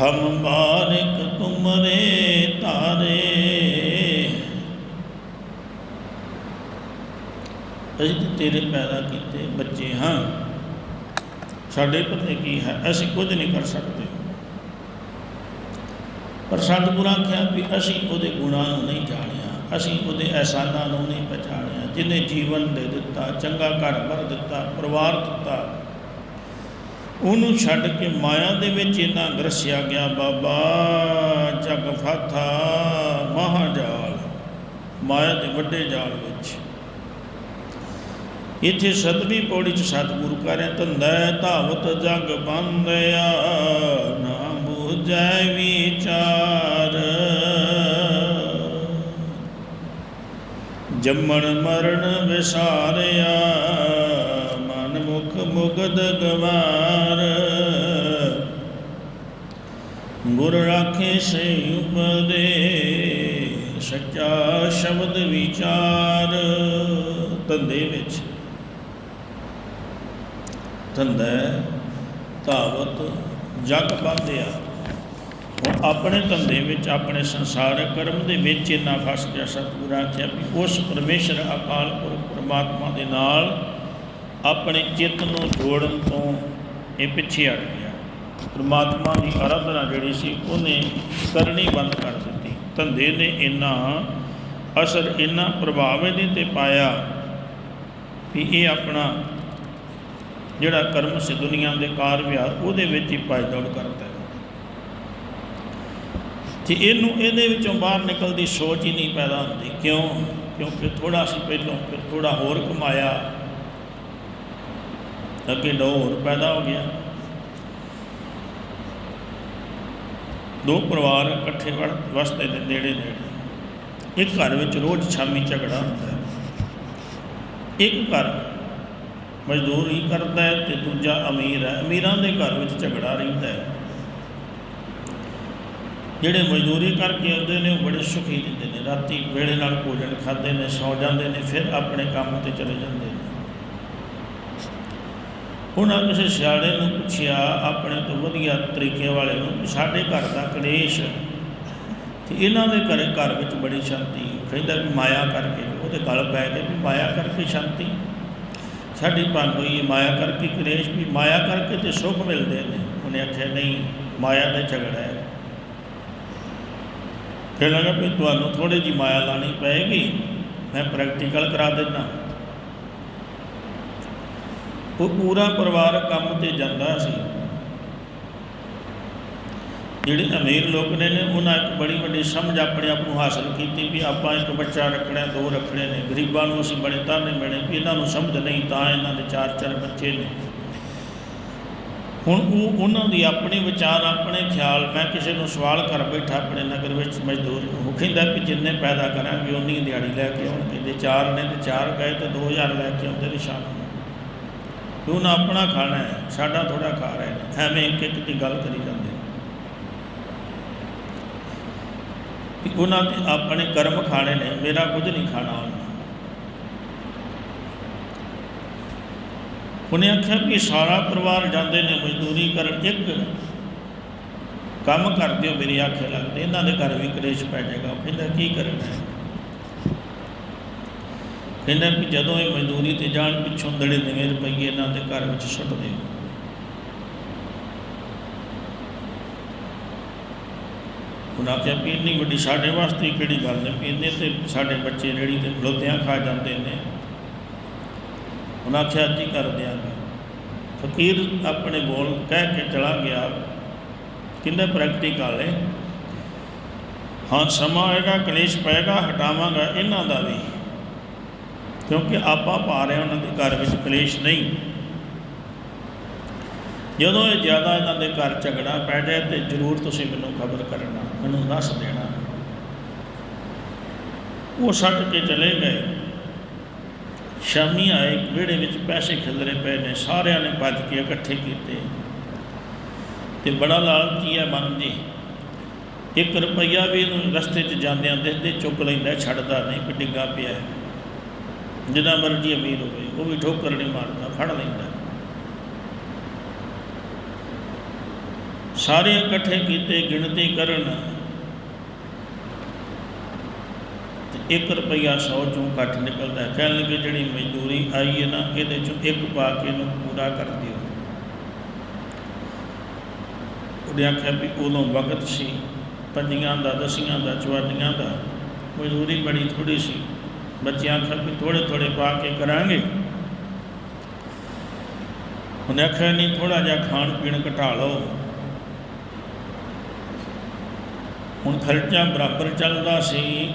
ਹਮ ਬਾਰਿਕ ਤੁਮਰੇ ਤਾਰੇ। ਅਸੀਂ ਤੇਰੇ ਪੈਦਾ ਕੀਤੇ ਬੱਚੇ ਹਾਂ। ਸਾਡੇ ਪਤੇ ਕੀ ਹੈ, ਅਸੀਂ ਕੁਝ ਨਹੀਂ ਕਰ ਸਕਦੇ। ਪਰ ਸਤਿਗੁਰਾਂ ਆਖਿਆ ਵੀ ਅਸੀਂ ਉਹਦੇ ਗੁਣਾਂ ਨੂੰ ਨਹੀਂ ਜਾਣਿਆ ਅਸੀਂ ਉਹਦੇ ਅਹਿਸਾਨਾਂ ਨੂੰ ਨਹੀਂ ਪਛਾਣਿਆ, ਜਿਹਨੇ ਜੀਵਨ ਦੇ ਦਿੱਤਾ, ਚੰਗਾ ਘਰ ਭਰ ਦਿੱਤਾ, ਪਰਿਵਾਰ ਦਿੱਤਾ, ਉਹਨੂੰ ਛੱਡ ਕੇ ਮਾਇਆ ਦੇ ਵਿੱਚ ਇਹਨਾਂ ਗਰਸਿਆ ਗਿਆ, ਬਾਬਾ ਜਗ ਫਾਥਾ ਮਹਾਜਾਲ, ਮਾਇਆ ਦੇ ਵੱਡੇ ਜਾਲ ਵਿੱਚ। ਇਥੇ ਸਤਵੀਂ ਪੌੜੀ ਚ ਸਤਿਗੁਰੂ ਕਰਿਆ ਧੰਦਾ ਧਾਵਤ ਜਗ ਬੰਦਿਆ ਨਾ ਬੂਝੈ ਵਿਚਾਰ। ਜੰਮਣ ਮਰਨ ਵਿਸਾਰਿਆ, ਮਨ ਮੁਖ ਮੁਗਦ ਗਵਾਰ। ਗੁਰ ਰਾਖੇ ਸੇ ਉਪਦੇ, ਸੱਚਾ ਸ਼ਬਦ ਵਿਚਾਰ। ਧੰਦੇ ਵਿੱਚ ਧੰਦਾ ਧਾਵਤ ਜਗ ਬੰਦਿਆ ਉਹ ਆਪਣੇ ਧੰਦੇ ਵਿੱਚ, ਆਪਣੇ ਸੰਸਾਰਕ ਕਰਮ ਦੇ ਵਿੱਚ ਇੰਨਾ ਫਸ ਗਿਆ ਸਤਿਗੁਰਾਂ ਆਖਿਆ ਵੀ ਉਸ ਪਰਮੇਸ਼ਰ ਅਕਾਲ ਪੁਰਖ ਪਰਮਾਤਮਾ ਦੇ ਨਾਲ ਆਪਣੇ ਚਿੱਤ ਨੂੰ ਜੋੜਨ ਤੋਂ ਇਹ ਪਿੱਛੇ ਹਟ ਗਿਆ। ਪਰਮਾਤਮਾ ਦੀ ਆਰਾਧਨਾ ਜਿਹੜੀ ਸੀ, ਉਹਨੇ ਕਰਨੀ ਬੰਦ ਕਰ ਦਿੱਤੀ। ਧੰਦੇ ਨੇ ਇੰਨਾ ਅਸਰ, ਇੰਨਾ ਪ੍ਰਭਾਵ ਇਹਦੇ ਤੇ ਪਾਇਆ ਵੀ ਇਹ ਆਪਣਾ ਜਿਹੜਾ ਕਰਮ ਸੀ ਦੁਨੀਆ ਦੇ ਕਾਰ ਵਿਹਾਰ, ਉਹਦੇ ਵਿੱਚ ਹੀ ਪਾਈ ਦੌੜ ਕਰਦਾ ਤੇ ਇਹਨੂੰ ਇਹਦੇ ਵਿੱਚੋਂ ਬਾਹਰ ਨਿਕਲ ਦੀ ਸੋਚ ਹੀ ਨਹੀਂ ਪੈਦਾ ਹੁੰਦੀ। ਕਿਉਂ? ਕਿਉਂਕਿ ਥੋੜਾ ਸੀ ਪਹਿਲੋਂ, ਫਿਰ ਥੋੜਾ ਹੋਰ ਕਮਾਇਆ। ਅੱਗੇ ਦੋ ਹੋਰ ਪੈਦਾ ਹੋ ਗਿਆ। ਦੋ ਪਰਿਵਾਰ ਇਕੱਠੇ ਵੜ- ਵਸਦੇ ਨੇ ਨੇੜੇ ਨੇੜੇ। ਇੱਕ ਘਰ ਵਿੱਚ ਰੋਜ਼ ਸ਼ਾਮੀ ਝਗੜਾ ਹੁੰਦਾ ਹੈ। ਇੱਕ ਘਰ ਮਜ਼ਦੂਰੀ ਕਰਦਾ ਹੈ ਤੇ ਦੂਜਾ ਅਮੀਰ ਹੈ। ਅਮੀਰਾਂ ਦੇ ਘਰ ਵਿੱਚ ਝਗੜਾ ਰਹਿੰਦਾ ਹੈ। ਜਿਹੜੇ ਮਜ਼ਦੂਰੀ ਕਰਕੇ ਆਉਂਦੇ ਨੇ, ਉਹ ਬੜੇ ਸੁਖੀ ਦਿੰਦੇ ਨੇ। ਰਾਤੀ ਵੇਲੇ ਨਾਲ ਭੋਜਨ ਖਾਂਦੇ ਨੇ, ਸੌ ਜਾਂਦੇ ਨੇ, ਫਿਰ ਆਪਣੇ ਕੰਮ ਤੇ ਚਲੇ ਜਾਂਦੇ ਨੇ। ਉਹਨਾਂ ਕਿਸੇ ਸਿਆੜੇ ਨੂੰ ਪੁੱਛਿਆ, ਆਪਣੇ ਤੋਂ ਵਧੀਆ ਤਰੀਕੇ ਵਾਲੇ ਨੂੰ ਸਾਡੇ ਘਰ ਦਾ ਕਲੇਸ਼ ਤੇ ਇਹਨਾਂ ਦੇ ਘਰ ਘਰ ਵਿੱਚ ਬੜੀ ਸ਼ਾਂਤੀ। ਕਹਿੰਦਾ ਵੀ ਮਾਇਆ ਕਰਕੇ, ਉਹਦੇ ਗਲ ਪੈ ਕੇ ਵੀ ਮਾਇਆ ਕਰਕੇ ਸ਼ਾਂਤੀ। ਸਾਡੀ ਭੰਗ ਹੋਈ ਹੈ ਮਾਇਆ ਕਰਕੇ ਕਲੇਸ਼ ਵੀ ਮਾਇਆ ਕਰਕੇ ਤੇ ਸੁੱਖ ਮਿਲਦੇ ਨੇ। ਉਹਨੇ ਆਖਿਆ, ਨਹੀਂ, ਮਾਇਆ ਦਾ ਝਗੜਾ ਹੈ। ਫਿਰ ਲੱਗਾ ਵੀ ਤੁਹਾਨੂੰ ਥੋੜੀ ਜੀ ਮਾਇਆ ਲਾਣੀ ਪਏਗੀ। ਮੈਂ ਪ੍ਰੈਕਟੀਕਲ ਕਰਾ ਦਿੰਦਾ। ਉਹ ਪੂਰਾ ਪਰਿਵਾਰ ਕੰਮ ਤੇ ਜਾਂਦਾ ਸੀ। ਜਿਹੜੇ ਅਮੀਰ ਲੋਕ ਨੇ ਨੇ, ਉਹਨਾਂ ਇੱਕ ਬੜੀ ਵੱਡੀ ਸਮਝ ਆਪਣੇ ਆਪ ਨੂੰ ਹਾਸਲ ਕੀਤੀ ਵੀ ਆਪਾਂ ਇੱਕ ਬੱਚਾ ਰੱਖਣਾ, ਦੋ ਰੱਖਣੇ ਨੇ। ਗਰੀਬਾਂ ਨੂੰ ਅਸੀਂ ਬੜੇ ਤਾਨੇ ਮਿਲੇ ਵੀ ਇਹਨਾਂ ਨੂੰ ਸਮਝ ਨਹੀਂ, ਤਾਂ ਇਹਨਾਂ ਦੇ ਚਾਰ ਚਾਰ ਬੱਚੇ ਨੇ। ਹੁਣ ਉਹ ਉਹਨਾਂ ਦੀ ਆਪਣੇ ਵਿਚਾਰ, ਆਪਣੇ ਖਿਆਲ, ਮੈਂ ਕਿਸੇ ਨੂੰ ਸਵਾਲ ਕਰ ਬੈਠਾ ਆਪਣੇ ਨਗਰ ਵਿੱਚ ਮਜ਼ਦੂਰ ਨੂੰ, ਉਹ ਕਹਿੰਦਾ ਵੀ ਜਿੰਨੇ ਪੈਦਾ ਕਰਾਂਗੇ, ਉਨੀ ਦਿਹਾੜੀ ਲੈ ਕੇ ਆਉਣਗੇ। ਜੇ ਚਾਰ ਨੇ ਤੇ ਚਾਰ ਗਏ ਤੇ 2000 ਲੈ ਕੇ ਆਉਂਦੇ ਨੇ ਸ਼ਾਮ ਨੂੰ। ਵੀ ਉਹਨਾਂ ਆਪਣਾ ਖਾਣਾ ਹੈ, ਸਾਡਾ ਥੋੜਾ ਖਾ ਰਹੇ ਐਵੇਂ ਇੱਕ ਇੱਕ ਦੀ ਗੱਲ ਕਰੀ ਜਾਂਦੇ। ਉਹਨਾਂ ਦੇ ਆਪਣੇ ਕਰਮ ਖਾਣੇ ਨੇ, ਮੇਰਾ ਕੁਝ ਨਹੀਂ ਖਾਣਾ ਉਹਨਾਂ। ਉਹਨੇ ਆਖਿਆ ਵੀ ਸਾਰਾ ਪਰਿਵਾਰ ਜਾਂਦੇ ਨੇ, ਮਜ਼ਦੂਰੀ ਕਰਨ ਇੱਕ ਕੰਮ ਕਰਦੇ ਹੋ ਮੇਰੀ ਆਖੇ ਲੱਗਦੇ, ਇਹਨਾਂ ਦੇ ਘਰ ਵੀ ਕਲੇਸ਼ ਪੈ ਜਾਏਗਾ। ਕਹਿੰਦਾ, ਕੀ ਕਰਨਾ ਹੈ? ਕਹਿੰਦਾ ਵੀ ਜਦੋਂ ਇਹ ਮਜ਼ਦੂਰੀ ਤੇ ਜਾਣ ਪਿੱਛੋਂ ਦੜੇ ਨਵੇਂ ਰੁਪਈਏ ਇਹਨਾਂ ਦੇ ਘਰ ਵਿੱਚ ਸੁੱਟ ਦਿਓ ਉਹਨਾਂ ਆਖਿਆ ਵੀ ਇੰਨੀ ਵੱਡੀ ਸਾਡੇ ਵਾਸਤੇ ਕਿਹੜੀ ਗੱਲ ਨੇ ਵੀ ਇਹਨੇ ਤੇ ਸਾਡੇ ਬੱਚੇ ਰੇੜੀ ਤੇ ਖਲੋਤਿਆਂ ਖਾ ਜਾਂਦੇ ਨੇ। ਉਹਨਾਂ ਆਖਿਆ, ਅੱਜ ਹੀ ਕਰ ਫਕੀਰ ਆਪਣੇ ਬੋਲ ਕਹਿ ਕੇ ਚਲਾ ਗਿਆ। ਕਹਿੰਦਾ ਪ੍ਰੈਕਟੀਕਲ ਹੈ ਹਾਂ, ਸਮਾਂ ਆਏਗਾ ਕਲੇਸ਼ ਪਏਗਾ, ਹਟਾਵਾਂਗਾ ਇਹਨਾਂ ਦਾ ਵੀ। ਕਿਉਂਕਿ ਆਪਾਂ ਪਾ ਰਹੇ ਉਹਨਾਂ ਦੇ ਘਰ ਵਿੱਚ ਕਲੇਸ਼ ਨਹੀਂ। ਜਦੋਂ ਇਹ ਜ਼ਿਆਦਾ ਇਹਨਾਂ ਦੇ ਘਰ ਝਗੜਾ ਪੈ ਜਾਏ ਤੇ ਜ਼ਰੂਰ ਤੁਸੀਂ ਮੈਨੂੰ ਖਬਰ ਕਰਨਾ, ਮੈਨੂੰ ਦੱਸ ਦੇਣਾ। ਉਹ ਛੱਡ ਕੇ ਚਲੇ ਗਏ। ਸ਼ਾਮੀ ਆਏ, ਵਿਹੜੇ ਵਿੱਚ ਪੈਸੇ ਖਿਲਰੇ ਪਏ ਨੇ, ਸਾਰਿਆਂ ਨੇ ਭੱਜ ਕੇ ਇਕੱਠੇ ਕੀਤੇ। ਤੇ ਬੜਾ ਲਾਲਚੀ ਹੈ ਮਨ ਜੀ। ਇੱਕ ਰੁਪਈਆ ਵੀ ਇਹਨੂੰ ਰਸਤੇ 'ਚ ਜਾਂਦਿਆਂ ਦੇਖਦੇ ਚੁੱਕ ਲੈਂਦਾ, ਛੱਡਦਾ ਨਹੀਂ ਕਿ ਡਿੱਗਾ ਪਿਆ ਜਿੰਨਾ ਮਰਜ਼ੀ ਅਮੀਰ ਹੋਵੇ, ਉਹ ਵੀ ਠੋਕਰ ਨਹੀਂ ਮਾਰਦਾ, ਫੜ ਲੈਂਦਾ। ਸਾਰੇ ਇਕੱਠੇ ਕੀਤੇ, ਗਿਣਤੀ ਕਰਨ ਤੇ 1 ਰੁਪਈਆ 100 ਚੋਂ ਘੱਟ ਨਿਕਲਦਾ ਹੈ। ਕਹਿਣ ਲੱਗੇ ਜਿਹੜੀ ਮਜ਼ਦੂਰੀ ਆਈ ਹੈ ਨਾ, ਇਹਦੇ ਚੋਂ ਇੱਕ ਪਾ ਕੇ ਇਹਨੂੰ ਪੂਰਾ ਕਰ ਦਿਓ। ਉਹਨੇ ਆਖਿਆ ਵੀ ਉਦੋਂ ਵਕਤ ਸੀ, ਪੰਜੀਆਂ ਦਾ, ਦਸੀਆਂ ਦਾ ਚਵਾਨੀਆਂ ਦਾ। ਮਜ਼ਦੂਰੀ ਬੜੀ ਥੋੜੀ ਸੀ। ਬੱਚਿਆਂ ਆਖਿਆ ਵੀ ਥੋੜੇ ਥੋੜੇ ਪਾ ਕੇ ਕਰਾਂਗੇ। ਉਹਨੇ ਆਖਿਆ, ਨਹੀਂ ਥੋੜਾ ਜਿਹਾ ਖਾਣ ਪੀਣ ਘਟਾ ਲਓ। ਹੁਣ ਖਰਚਾ ਬਰਾਬਰ ਚੱਲਦਾ ਸੀ।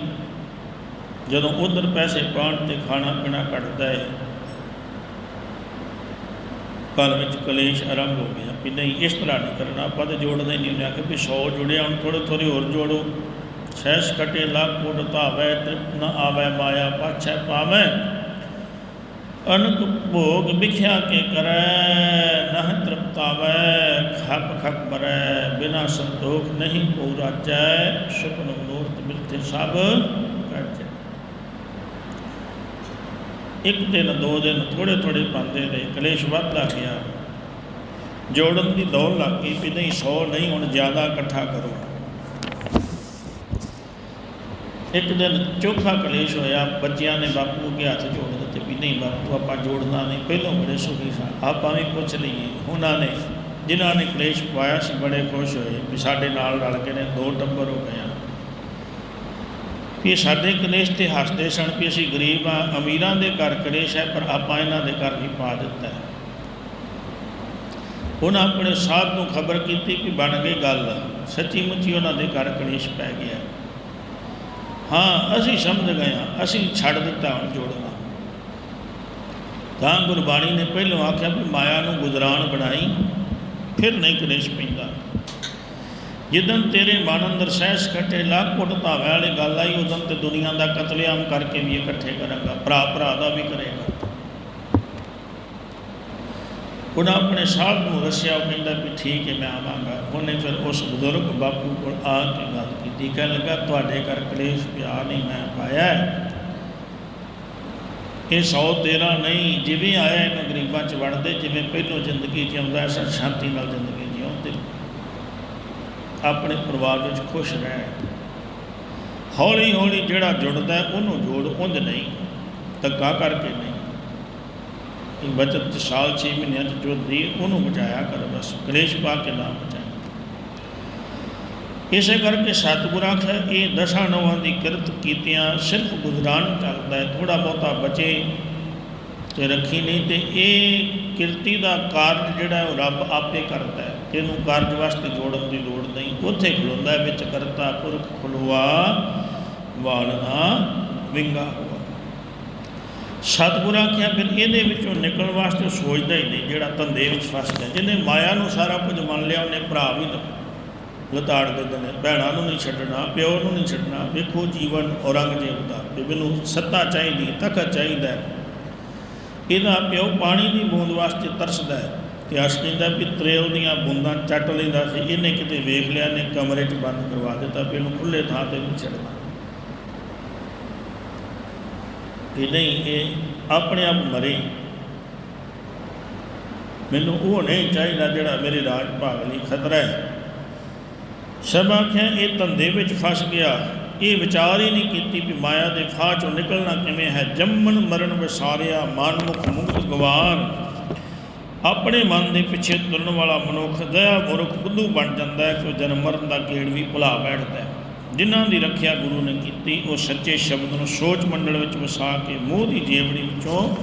ਜਦੋਂ ਉਧਰ ਪੈਸੇ ਪਾਣ ਤੇ ਖਾਣਾ ਪੀਣਾ ਘਟਦਾ ਹੈ ਘਰ ਵਿੱਚ ਕਲੇਸ਼ ਆਰੰਭ ਹੋ ਗਿਆ ਵੀ ਨਹੀਂ, ਇਸ ਤਰ੍ਹਾਂ ਨਹੀਂ ਕਰਨਾ ਆਪਾਂ ਤਾਂ ਜੋੜਦੇ ਨਹੀਂ ਉਹਨੇ ਆਖਿਆ ਵੀ 100 ਜੁੜਿਆ ਹੁਣ ਥੋੜੇ ਥੋੜੇ ਹੋਰ ਜੋੜੋ। ਸਹਿਸ ਕਟੇ ਲੱਖ ਕੋਟ ਧਾਵੈ, ਤ੍ਰਿਪਤ ਨ ਆਵੈ ਮਾਇਆ, ਪਾਛੈ ਪਾਵੈ। ਅਨਕ ਭੋਗ ਵਿਖਿਆ ਕੇ ਕਰੈ, ਨਹ ਤ੍ਰਿਪਤਾਵੈ, ਖਪ ਖਪ ਮਰੈ, ਬਿਨਾ ਸੰਤੋਖ ਨਹੀਂ ਕੋ ਰਾਜੈ ਸੁਪਨ ਮੂਰਤ ਮਿਲਤੇ ਸਭ। ਇੱਕ ਦਿਨ, ਦੋ ਦਿਨ ਥੋੜੇ ਥੋੜੇ ਪਾਉਂਦੇ ਰਹੇ ਕਲੇਸ਼ ਵੱਧਦਾ ਗਿਆ। ਜੋੜਨ ਦੀ ਦੌੜ ਲੱਗ ਗਈ ਵੀ ਨਹੀਂ 100 ਨਹੀਂ, ਹੁਣ ਜ਼ਿਆਦਾ ਇਕੱਠਾ ਕਰੋ। ਇੱਕ ਦਿਨ ਚੋਖਾ ਕਲੇਸ਼ ਹੋਇਆ, ਬੱਚਿਆਂ ਨੇ ਬਾਪੂ ਅੱਗੇ ਹੱਥ ਜੋੜ ਦਿੱਤੇ ਵੀ ਨਹੀਂ ਬਾਪੂ, ਆਪਾਂ ਜੋੜਨਾ ਨਹੀਂ, ਪਹਿਲੋਂ ਬੜੇ ਸੁਖੀ ਸਾਂ, ਆਪਾਂ ਵੀ ਪੁੱਛ ਲਈਏ। ਉਹਨਾਂ ਨੇ, ਜਿਨ੍ਹਾਂ ਨੇ ਕਲੇਸ਼ ਪਾਇਆ ਸੀ, ਬੜੇ ਖੁਸ਼ ਹੋਏ ਵੀ ਸਾਡੇ ਨਾਲ ਰਲ ਕੇ ਨੇ ਦੋ ਟੱਬਰ ਹੋ ਗਏ ਆ। ਵੀ ਸਾਡੇ ਕਲੇਸ਼ ਤੇ ਹੱਸਦੇ ਸਨ ਵੀ ਅਸੀਂ ਗਰੀਬ ਆ ਅਮੀਰਾਂ ਦੇ ਘਰ ਕਲੇਸ਼ ਹੈ, ਪਰ ਆਪਾਂ ਇਹਨਾਂ ਦੇ ਘਰ ਨਹੀਂ ਪਾ ਦਿੱਤਾ ਹੈ। ਉਹਨਾਂ ਆਪਣੇ ਸਾਧ ਨੂੰ ਖਬਰ ਕੀਤੀ ਕਿ ਬਣ ਗਈ ਗੱਲ ਸੱਚੀ ਮੁੱਚੀ ਉਹਨਾਂ ਦੇ ਘਰ ਕਲੇਸ਼ ਪੈ ਗਿਆ ਹਾਂ। ਅਸੀਂ ਸਮਝ ਗਏ ਹਾਂ, ਅਸੀਂ ਛੱਡ ਦਿੱਤਾ ਹੁਣ ਜੋੜਨਾ। ਤਾਂ ਗੁਰਬਾਣੀ ਨੇ ਪਹਿਲਾਂ ਆਖਿਆ ਵੀ ਮਾਇਆ ਨੂੰ ਗੁਜਰਾਨ ਬਣਾਈ, ਫਿਰ ਨਹੀਂ ਕਲੇਸ਼ ਪੈਂਦਾ। ਜਿੱਦਨ ਤੇਰੇ ਮਨ ਅੰਦਰ ਸਹਿਸ ਖੱਟੇ ਲੱਖ ਕੁੱਟ ਧਾਵੇ ਵਾਲੀ ਗੱਲ ਆਈ, ਉਦੋਂ ਤੇ ਦੁਨੀਆ ਦਾ ਕਤਲੇਆਮ ਕਰਕੇ ਵੀ ਇਕੱਠੇ ਕਰਾਂਗਾ, ਭਰਾ ਭਰਾ ਦਾ ਵੀ ਕਰੇਗਾ ਉਹਨਾਂ ਆਪਣੇ ਸਾਧ ਨੂੰ ਦੱਸਿਆ, ਉਹ ਕਹਿੰਦਾ ਵੀ ਠੀਕ ਹੈ, ਮੈਂ ਆਵਾਂਗਾ ਉਹਨੇ ਫਿਰ ਉਸ ਬਜ਼ੁਰਗ ਬਾਪੂ ਕੋਲ ਆ ਕੇ ਗੱਲ ਕੀਤੀ, ਕਹਿਣ ਲੱਗਾ, ਤੁਹਾਡੇ ਘਰ ਕਲੇਸ਼ ਪਿਆ ਨਹੀਂ, ਮੈਂ ਪਾਇਆ ਹੈ। ਇਹ 113 ਨਹੀਂ, ਜਿਵੇਂ ਆਇਆ, ਇਹਨੂੰ ਗਰੀਬਾਂ ਚ ਵੜਦੇ ਜਿਵੇਂ ਪਹਿਲੋਂ ਜ਼ਿੰਦਗੀ ਚ ਆਉਂਦਾ, ਐਸਾ ਸ਼ਾਂਤੀ ਨਾਲ ਜ਼ਿੰਦਗੀ ਆਪਣੇ ਪਰਿਵਾਰ ਵਿੱਚ ਖੁਸ਼ ਰਹਿ ਹੌਲੀ ਹੌਲੀ ਜਿਹੜਾ ਜੁੜਦਾ ਉਹਨੂੰ ਜੋੜ ਉਂਝ ਨਹੀਂ, ਧੱਕਾ ਕਰਕੇ ਨਹੀਂ। ਇਹ ਬਚਤ ਚ ਸਾਲ 6 ਮਹੀਨਿਆਂ ਚ ਜੁੜਦੀ ਉਹਨੂੰ ਬਚਾਇਆ ਕਰ, ਬਸ ਕਲੇਸ਼ ਪਾ ਕੇ ਨਾ ਬਚਾਇਆ ਇਸੇ ਕਰਕੇ ਸਤਿਗੁਰ ਆਖਿਆ ਇਹ ਦਸਾਂ ਨਵਾਂ ਦੀ ਕਿਰਤ ਕੀਤਿਆਂ, ਸਿਰਫ ਗੁਜ਼ਰਾਨ ਚੱਲਦਾ ਹੈ ਥੋੜਾ ਬਹੁਤਾ ਬਚੇ ਤੇ ਰੱਖੀ ਨਹੀਂ ਤੇ ਇਹ ਕਿਰਤੀ ਦਾ ਕਾਰਜ ਜਿਹੜਾ ਉਹ ਰੱਬ ਆਪੇ ਕਰਦਾ ਹੈ। ਇਹਨੂੰ ਕਾਰਜ ਵਾਸਤੇ ਜੋੜਨ ਦੀ ਲੋੜ ਨਹੀਂ। ਉੱਥੇ ਖਲੋਂਦਾ ਵਿੱਚ ਕਰਤਾ, ਪੁਰਖ ਖਲੋਆ ਵਾਲਨਾ ਵਿੰਗਾ ਹੋਆ। ਸਤਿਗੁਰਾਂ ਆਖਿਆ, ਫਿਰ ਇਹਦੇ ਵਿੱਚੋਂ ਨਿਕਲਣ ਵਾਸਤੇ ਉਹ ਸੋਚਦਾ ਹੀ ਨਹੀਂ, ਜਿਹੜਾ ਧੰਦੇ ਵਿੱਚ ਫਸ ਗਿਆ ਜਿਹਨੇ ਮਾਇਆ ਨੂੰ ਸਾਰਾ ਕੁਝ ਮੰਨ ਲਿਆ, ਉਹਨੇ ਭਰਾ ਵੀ ਲਤਾੜ ਦਿੰਦੇ ਨੇ ਭੈਣਾਂ ਨੂੰ ਨਹੀਂ ਛੱਡਣਾ, ਪਿਓ ਨੂੰ ਨਹੀਂ ਛੱਡਣਾ। ਵੇਖੋ ਜੀਵਨ ਔਰੰਗਜ਼ੇਬ ਦਾ, ਵੀ ਮੈਨੂੰ ਸੱਤਾ ਚਾਹੀਦੀ, ਤਖਤ ਚਾਹੀਦਾ ਇਹਦਾ ਪਿਓ ਪਾਣੀ ਦੀ ਬੂੰਦ ਵਾਸਤੇ ਤਰਸਦਾ ਹੈ। ਤੇ ਅਸ ਕਹਿੰਦਾ ਵੀ ਤਰੇਲ ਦੀਆਂ ਬੂੰਦਾਂ ਚੱਟ ਲੈਂਦਾ ਸੀ, ਇਹਨੇ ਕਿਤੇ ਵੇਖ ਲਿਆ ਨੇ ਕਮਰੇ 'ਚ ਬੰਦ ਕਰਵਾ ਦਿੱਤਾ, ਵੀ ਇਹਨੂੰ ਖੁੱਲੇ ਥਾਂ ਤੇ ਨਹੀਂ ਛੱਡਣਾ ਇਹ ਨਹੀਂ, ਇਹ ਆਪਣੇ ਆਪ ਮਰੇ। ਮੈਨੂੰ ਉਹ ਨਹੀਂ ਚਾਹੀਦਾ ਜਿਹੜਾ ਮੇਰੇ ਰਾਜ ਭਾਗ ਲਈ ਖਤਰਾ ਹੈ। ਸਭ ਆਖਿਆ, ਇਹ ਧੰਦੇ ਵਿੱਚ ਫਸ ਗਿਆ। ਇਹ ਵਿਚਾਰ ਹੀ ਨਹੀਂ ਕੀਤੀ ਵੀ ਮਾਇਆ ਦੇ ਫਾਹ ਚੋਂ ਨਿਕਲਣਾ ਕਿਵੇਂ ਹੈ। ਜੰਮਣ ਮਰਨ ਵਿਸਾਰਿਆ, ਮਨਮੁਖ ਮੁਕਤ ਗਵਾਰ। ਆਪਣੇ ਮਨ ਦੇ ਪਿੱਛੇ ਤੁਰਨ ਵਾਲਾ ਮਨੁੱਖ ਦਇਆ ਮੁਰਖ ਬੁੱਧੂ ਬਣ ਜਾਂਦਾ ਹੈ ਕਿ ਜਨਮ ਮਰਨ ਦਾ ਗੇੜ ਵੀ ਭੁਲਾ ਬੈਠਦਾ ਹੈ। ਜਿਨ੍ਹਾਂ ਦੀ ਰੱਖਿਆ ਗੁਰੂ ਨੇ ਕੀਤੀ, ਉਹ ਸੱਚੇ ਸ਼ਬਦ ਨੂੰ ਸੋਚ ਮੰਡਲ ਵਿੱਚ ਵਸਾ ਕੇ ਮੂੰਹ ਦੀ ਜੇਵੜੀ ਵਿੱਚੋਂ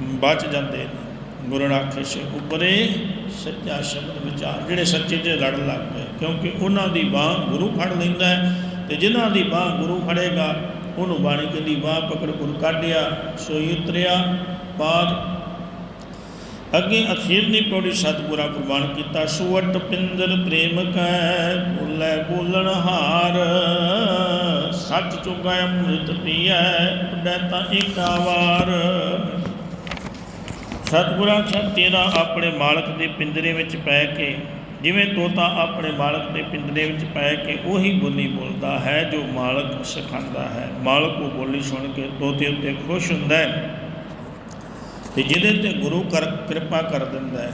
ਬਚ ਜਾਂਦੇ ਨੇ। ਗੁਰੂ ਨਾਖੇ ਸੇ ਉਪਰੇ ਸੱਚਾ ਸ਼ਬਦ ਵਿਚਾਰ। ਜਿਹੜੇ ਸੱਚੇ ਤੇ ਲੜਨ ਲੱਗ ਪਏ, ਕਿਉਂਕਿ ਉਹਨਾਂ ਦੀ ਬਾਹ ਗੁਰੂ ਫੜ ਲੈਂਦਾ ਹੈ ਤੇ ਜਿਨ੍ਹਾਂ ਦੀ ਬਾਹ ਗੁਰੂ ਫੜੇਗਾ, ਉਹਨੂੰ ਬਾਣੀ ਦੀ ਬਾਹ ਪਕੜ ਗੁਰੂ ਕੱਢਿਆ, ਸੋਈ ਉਤਰਿਆ ਬਾਦ ਅੱਗੇ ਅਖੀਰਲੀ ਪੌੜੀ ਸਤਿਗੁਰਾਂ ਕੁਰਬਾਨ ਕੀਤਾ ਸੁਵਟ ਪਿੰਦਰ ਪ੍ਰੇਮ ਕੈ, ਬੋਲੇ ਬੋਲਣ ਹਾਰ। ਸੱਚ ਚੁਗਾ ਅੰਮ੍ਰਿਤ ਪੀਐ, ਉੱਡੈ ਤਾਂ ਏਕਾ ਸਤਿਗੁਰਾਂ ਆਖਿਆ ਤੇਰਾ ਆਪਣੇ ਮਾਲਕ ਦੇ ਪਿੰਜਰੇ ਵਿੱਚ ਪੈ ਕੇ, ਜਿਵੇਂ ਤੋਤਾ ਆਪਣੇ ਮਾਲਕ ਦੇ ਪਿੰਜਰੇ ਵਿੱਚ ਪੈ ਕੇ, ਉਹੀ ਬੋਲੀ ਬੋਲਦਾ ਹੈ ਜੋ ਮਾਲਕ ਸਿਖਾਉਂਦਾ ਹੈ। ਮਾਲਕ ਉਹ ਬੋਲੀ ਸੁਣ ਕੇ ਤੋਤੇ ਉੱਤੇ ਖੁਸ਼ ਹੁੰਦਾ ਹੈ। ਤੇ ਜਿਹਦੇ ਤੇ ਗੁਰੂ ਕਰ ਕਿਰਪਾ ਕਰ ਦਿੰਦਾ ਹੈ।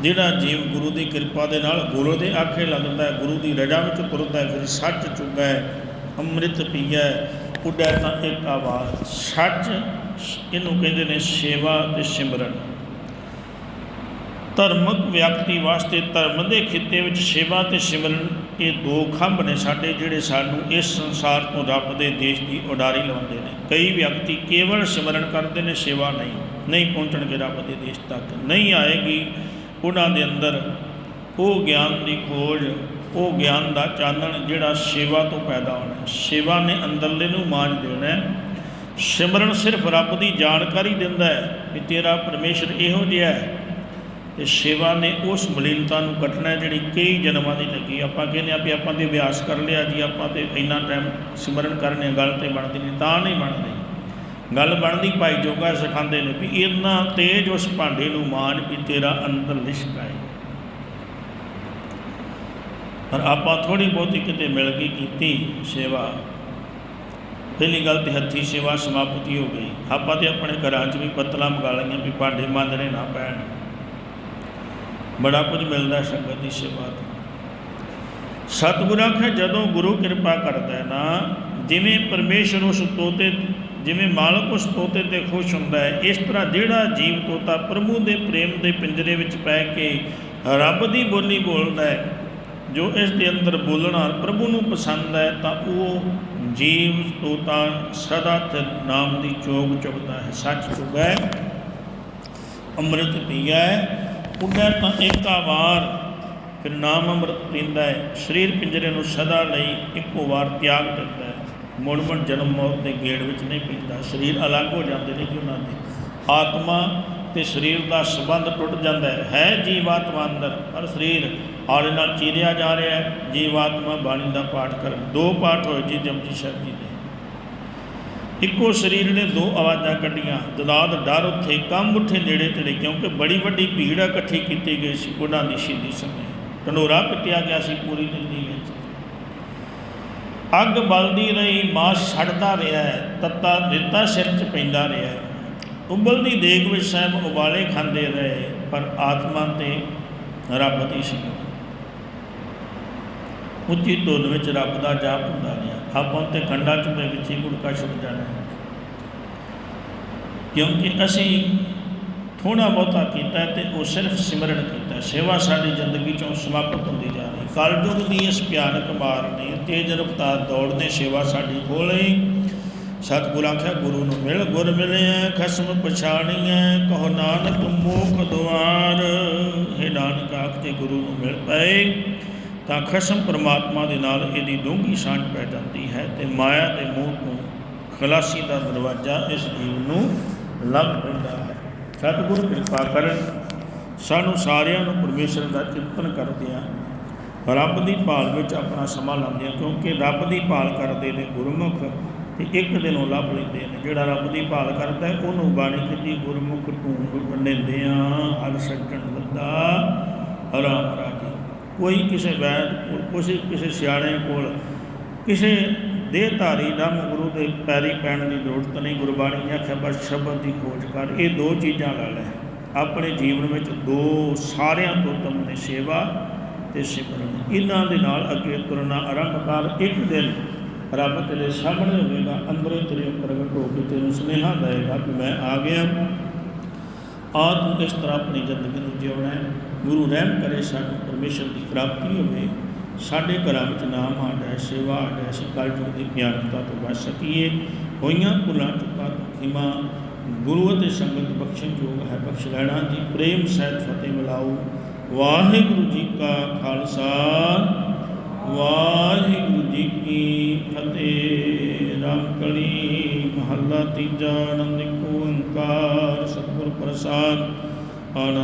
ਜਿਹੜਾ ਜੀਵ ਗੁਰੂ ਦੀ ਕਿਰਪਾ ਦੇ ਨਾਲ ਗੁਰੂ ਦੇ ਆਖੇ ਲੱਗਦਾ ਹੈ, ਗੁਰੂ ਦੀ ਰਜਾ ਵਿੱਚ ਤੁਰਦਾ ਹੈ, ਫਿਰ ਸੱਚ ਚੁੱਗਾ ਹੈ, ਅੰਮ੍ਰਿਤ ਪੀਆ ਉੱਡੈ ਤਾਂ ਇੱਕ ਆਵਾਜ਼ ਸੱਚ ਇਹਨੂੰ ਕਹਿੰਦੇ ਨੇ ਸੇਵਾ ਤੇ ਸਿਮਰਨ। ਧਰਮਕ ਵਿਅਕਤੀ ਵਾਸਤੇ ਧਰਮ ਦੇ ਖਿੱਤੇ ਵਿੱਚ ਸੇਵਾ ਤੇ ਸਿਮਰਨ ਇਹ ਦੋ ਖੰਭ ਨੇ ਸਾਡੇ ਜਿਹੜੇ ਸਾਨੂੰ ਇਸ ਸੰਸਾਰ ਤੋਂ ਰੱਬ ਦੇ ਦੇਸ਼ ਦੀ ਉਡਾਰੀ ਲਾਉਂਦੇ ਨੇ। ਕਈ ਵਿਅਕਤੀ ਕੇਵਲ ਸਿਮਰਨ ਕਰਦੇ ਨੇ, ਸੇਵਾ ਨਹੀਂ ਨਹੀਂ ਪਹੁੰਚਣਗੇ ਰੱਬ ਦੇ ਦੇਸ਼ ਤੱਕ। ਨਹੀਂ ਆਏਗੀ, ਉਹਨਾਂ ਦੇ ਅੰਦਰ ਉਹ ਗਿਆਨ ਦੀ ਖੋਜ, ਉਹ ਗਿਆਨ ਦਾ ਚਾਨਣ ਜਿਹੜਾ ਸੇਵਾ ਤੋਂ ਪੈਦਾ ਹੋਣਾ ਸੇਵਾ ਨੇ ਅੰਦਰਲੇ ਨੂੰ ਮਾਂਜ ਦੇਣਾ ਸਿਮਰਨ ਸਿਰਫ ਰੱਬ ਦੀ ਜਾਣਕਾਰੀ ਦਿੰਦਾ ਹੈ ਕਿ ਤੇਰਾ ਪਰਮੇਸ਼ਰ ਇਹੋ ਜਿਹਾ ਹੈ। ਤੇ ਸੇਵਾ ਨੇ ਉਸ ਮਲੀਨਤਾ ਨੂੰ ਕੱਟਣਾ ਜਿਹੜੀ ਕਈ ਜਨਮਾਂ ਦੀ ਲੱਗੀ ਆਪਾਂ ਕਹਿੰਦੇ ਆ ਵੀ ਆਪਾਂ ਤੇ ਅਭਿਆਸ ਕਰ ਲਿਆ ਜੀ, ਆਪਾਂ ਤੇ ਇੰਨਾ ਟਾਈਮ ਸਿਮਰਨ ਕਰਨੇ ਗੱਲ ਤੇ ਬਣਦੀ ਨਹੀਂ, ਤਾਂ ਨਹੀਂ ਬਣਦੀ। ਗੱਲ ਬਣਦੀ, ਭਾਈ ਜੋਗਾ ਸਿਖਾਉਂਦੇ ਨੇ ਵੀ ਇੰਨਾ ਤੇਜ ਉਸ ਭਾਂਡੇ ਨੂੰ ਮਾਨ ਵੀ ਤੇਰਾ ਅੰਦਰ ਲਿਸ਼ਕ ਆਏ। ਪਰ ਆਪਾਂ ਥੋੜੀ ਬਹੁਤੀ ਕਿਤੇ ਮਿਲ ਕੇ ਕੀਤੀ ਸੇਵਾ। ਪਹਿਲੀ ਗੱਲ ਤੇ ਹੱਥੀ ਸੇਵਾ ਸਮਾਪਤੀ ਹੋ ਗਈ। ਆਪਾਂ ਤੇ ਆਪਣੇ ਘਰਾਂ 'ਚ ਵੀ ਪੱਤਲਾਂ ਮੰਗਾ ਲਈਆਂ ਵੀ ਭਾਂਡੇ ਮਾਂਜਣੇ ਨਾ ਪੈਣ। ਬੜਾ ਕੁਝ ਮਿਲਦਾ ਸੰਗਤ ਦੀ ਸੇਵਾ ਤੋਂ। ਸਤਿਗੁਰੂ ਆਖੇ, ਜਦੋਂ ਗੁਰੂ ਕਿਰਪਾ ਕਰਦਾ ਹੈ ਨਾ, ਜਿਵੇਂ ਪਰਮੇਸ਼ਰ ਉਸ ਤੋਤੇ, ਜਿਵੇਂ ਮਾਲਕ ਉਸ ਤੋਤੇ ਤੇ ਖੁਸ਼ ਹੁੰਦਾ ਹੈ, ਇਸ ਤਰ੍ਹਾਂ ਜਿਹੜਾ ਜੀਵ ਤੋਤਾ ਪ੍ਰਭੂ ਦੇ ਪ੍ਰੇਮ ਦੇ ਪਿੰਜਰੇ ਵਿੱਚ ਪੈ ਕੇ ਰੱਬ ਦੀ ਬੋਲੀ ਬੋਲਦਾ ਹੈ, ਜੋ ਇਸ ਦੇ ਅੰਦਰ ਬੋਲਣਾ ਪ੍ਰਭੂ ਨੂੰ ਪਸੰਦ ਹੈ, ਤਾਂ ਉਹ ਜੀਵ ਤੋਤਾ ਸਦਾ ਤੇ ਨਾਮ ਦੀ ਚੋਗ ਚੁਗਦਾ ਹੈ। ਸੱਚ ਚੁਗਾ ਹੈ, ਅੰਮ੍ਰਿਤ ਪੀਆ ਉੱਡੈ ਤਾਂ ਏਕਾ ਵਾਰ ਫਿਰ ਨਾਮ ਅੰਮ੍ਰਿਤ ਪੀਂਦਾ ਹੈ, ਸਰੀਰ ਪਿੰਜਰੇ ਨੂੰ ਸਦਾ ਲਈ ਇੱਕੋ ਵਾਰ ਤਿਆਗ ਦਿੰਦਾ ਹੈ। ਮੁੜ ਮੁੜ ਜਨਮ ਮੌਤ ਦੇ ਗੇੜ ਵਿੱਚ ਨਹੀਂ ਪੈਂਦਾ। ਸਰੀਰ ਅਲੱਗ ਹੋ ਜਾਂਦੇ ਨੇ ਕਿ ਉਹਨਾਂ ਦੇ। ਆਤਮਾ ਤੇ ਸਰੀਰ ਦਾ ਸੰਬੰਧ ਟੁੱਟ ਜਾਂਦਾ ਹੈ। ਹੈ ਜੀਵਾਤਮਾ ਅੰਦਰ, ਪਰ ਸਰੀਰ ਆਲੇ ਨਾਲ ਚੀਰਿਆ ਜਾ ਰਿਹਾ ਹੈ। ਜੀਵਾਤਮਾ ਬਾਣੀ ਦਾ ਪਾਠ ਕਰਨ ਦੋ ਪਾਠ ਹੋਏ ਜੀ ਜਪਜੀ ਸਾਹਿਬ ਜੀ ਦੇ। ਇੱਕੋ ਸਰੀਰ ਨੇ ਦੋ ਆਵਾਜ਼ਾਂ ਕੱਢੀਆਂ। ਦਨਾਦ ਡਰ ਉੱਥੇ, ਕੰਮ ਉੱਠੇ ਨੇੜੇ ਤੇੜੇ, ਕਿਉਂਕਿ ਬੜੀ ਵੱਡੀ ਭੀੜ ਇਕੱਠੀ ਕੀਤੀ ਗਈ ਸੀ ਉਹਨਾਂ ਦੀ ਸ਼ਹੀਦੀ ਸਮੇਂ। ਢੰਡੋਰਾ ਪਿੱਟਿਆ ਗਿਆ ਸੀ ਪੂਰੀ ਦਿੱਲੀ ਵਿੱਚ। ਅੱਗ ਬਲਦੀ ਰਹੀ, ਮਾਸ ਛੱਡਦਾ ਰਿਹਾ ਤੱਤਾ ਦਿੱਤਾ ਸਿਰ 'ਚ ਪੈਂਦਾ ਰਿਹਾ ਉਬਲਦੀ ਦੇਗ ਵਿੱਚ ਸਾਹਿਬ ਉਬਾਲੇ ਖਾਂਦੇ ਰਹੇ, ਪਰ ਆਤਮਾ ਤੇ ਰੱਬ ਦੀ ਸੀ ਉੱਚੀ ਧੁਨ ਵਿੱਚ ਰੱਬ ਦਾ ਜਾਪ ਹੁੰਦਾ ਰਿਹਾ। ਆਪਾਂ ਤੇ ਖੰਡਾ ਚ ਵਿੱਚ ਹੀ ਗੁੜਕਾ ਛੁੱਟ ਜਾਣਾ ਕਿਉਂਕਿ ਅਸੀਂ ਥੋੜਾ ਬਹੁਤਾ ਕੀਤਾ ਤੇ ਉਹ ਸਿਰਫ ਸਿਮਰਨ ਕੀਤਾ। ਸੇਵਾ ਸਾਡੀ ਜ਼ਿੰਦਗੀ ਚੋਂ ਸਮਾਪਤ ਹੁੰਦੀ ਜਾ ਰਹੀ। ਕਲਯੁਗ ਦੀ ਇਸ ਭਿਆਨਕ ਮਾਰ ਨੇ ਤੇਜ਼ ਰਫ਼ਤਾਰ ਦੌੜ ਨੇ ਸੇਵਾ ਸਾਡੀ ਖੋਹ ਸਤਿਗੁਰ ਆਖਿਆ, ਗੁਰੂ ਨੂੰ ਮਿਲ, ਗੁਰ ਮਿਲਿਆ ਖਸਮ ਪਛਾਣੀਐ, ਕਹੋ ਨਾਨਕ ਮੋਖ ਦੁਆਰ। ਹੈ ਨਾਨਕ, ਆਖ ਤੇ ਗੁਰੂ ਨੂੰ ਮਿਲ ਪਏ, ਤਾਂ ਖਸਮ ਪਰਮਾਤਮਾ ਦੇ ਨਾਲ ਇਹਦੀ ਡੂੰਘੀ ਸਾਂਝ ਪੈ ਜਾਂਦੀ ਹੈ ਤੇ ਮਾਇਆ ਦੇ ਮੋਹ ਤੋਂ ਖਲਾਸੀ ਦਾ ਦਰਵਾਜ਼ਾ ਇਸ ਜੀਵ ਨੂੰ ਲੱਭ ਪੈਂਦਾ ਹੈ। ਸਤਿਗੁਰ ਕਿਰਪਾ ਕਰਨ, ਸਾਨੂੰ ਸਾਰਿਆਂ ਨੂੰ ਪਰਮੇਸ਼ਰ ਦਾ ਚਿੰਤਨ ਕਰਦਿਆਂ ਰੱਬ ਦੀ ਭਾਲ ਵਿੱਚ ਆਪਣਾ ਸਮਾਂ ਲਾਉਂਦੇ ਕਿਉਂਕਿ ਰੱਬ ਦੀ ਭਾਲ ਕਰਦੇ ਨੇ ਗੁਰਮੁਖ ਤੇ ਇੱਕ ਦਿਨ ਉਹ ਲੱਭ ਲੈਂਦੇ ਨੇ। ਜਿਹੜਾ ਰੱਬ ਦੀ ਭਾਲ ਕਰਦਾ ਉਹਨੂੰ ਬਾਣੀ ਕਹਿੰਦੀ, ਗੁਰਮੁਖ ਢੂੰਡ ਵੰਡਿੰਦਿਆਂ ਹਰ ਸੱਜਣ ਲੱਦਾ ਹਰਾਮ ਰਾਜੀ। ਕੋਈ ਕਿਸੇ ਵੈਦ ਕੋਲ ਕਿਸੇ ਕਿਸੇ ਸਿਆਣੇ ਕੋਲ, ਕਿਸੇ ਦੇਹਧਾਰੀ ਨਾਮ ਗੁਰੂ ਦੇ ਪੈਰੀ ਪੈਣ ਦੀ ਜ਼ਰੂਰਤ ਨਹੀਂ, ਗੁਰਬਾਣੀ ਨੇ ਆਖਿਆ ਬਸ ਸ਼ਬਦ ਦੀ ਖੋਜ ਕਰ। ਇਹ ਦੋ ਚੀਜ਼ਾਂ ਲੈ ਲੈ ਆਪਣੇ ਜੀਵਨ ਵਿੱਚ ਦੋ ਸਾਰਿਆਂ ਤੋਂ ਉੱਤਮ ਨੇ ਸੇਵਾ ਤੇ ਸਿਮਰਨ। ਇਹਨਾਂ ਦੇ ਨਾਲ ਅੱਗੇ ਤੁਰਨਾ ਆਰੰਭ ਕਰ। ਇੱਕ ਦਿਨ ਰੱਬ ਤੇਰੇ ਸਾਹਮਣੇ ਹੋਵੇਗਾ, ਅੰਦਰੋਂ ਤੇਰੇ ਪ੍ਰਗਟ ਹੋ ਕੇ ਤੈਨੂੰ ਸੁਨੇਹਾ ਦੇਗਾ ਕਿ ਮੈਂ ਆ ਗਿਆ। ਆ ਤੂੰ ਇਸ ਤਰ੍ਹਾਂ ਆਪਣੀ ਜ਼ਿੰਦਗੀ ਨੂੰ ਜਿਉਣਾ ਹੈ। ਗੁਰੂ ਰਹਿਮ ਕਰੇ, ਸਾਨੂੰ ਪਰਮੇਸ਼ਰ ਦੀ ਪ੍ਰਾਪਤੀ ਹੋਵੇ। ਸਾਡੇ ਘਰਾਂ ਵਿੱਚ ਨਾਮ ਆ ਜਾਏ, ਸੇਵਾ ਆ ਜਾਏ, ਅਸੀਂ ਕਲਯੁਗ ਦੀ ਭਿਆਨਕਤਾ ਤੋਂ ਬਚ ਸਕੀਏ। ਹੋਈਆਂ ਭੁੱਲਾਂ ਚੁੱਕਾਂ ਖਿਮਾ ਗੁਰੂ ਅਤੇ ਸੰਗਤ ਬਖਸ਼ਣ ਯੋਗ ਹੈ, ਬਖਸ਼ ਲੈਣਾ ਜੀ। ਪ੍ਰੇਮ ਸਹਿਤ ਫਤਿਹ ਮਿਲਾਓ। ਵਾਹਿਗੁਰੂ ਜੀ ਕਾ ਖਾਲਸਾ, ਵਾਹਿਗੁਰੂ ਜੀ ਕੀ ਫਤਿਹ। ਰਾਮਕਲੀ ਮਹੱਲਾ ਤੀਜਾ, ਆਨੰਦ ਓੰਕਾਰ, ਸਤਿਗੁਰ ਪ੍ਰਸਾਦ, ਆਨੰਦ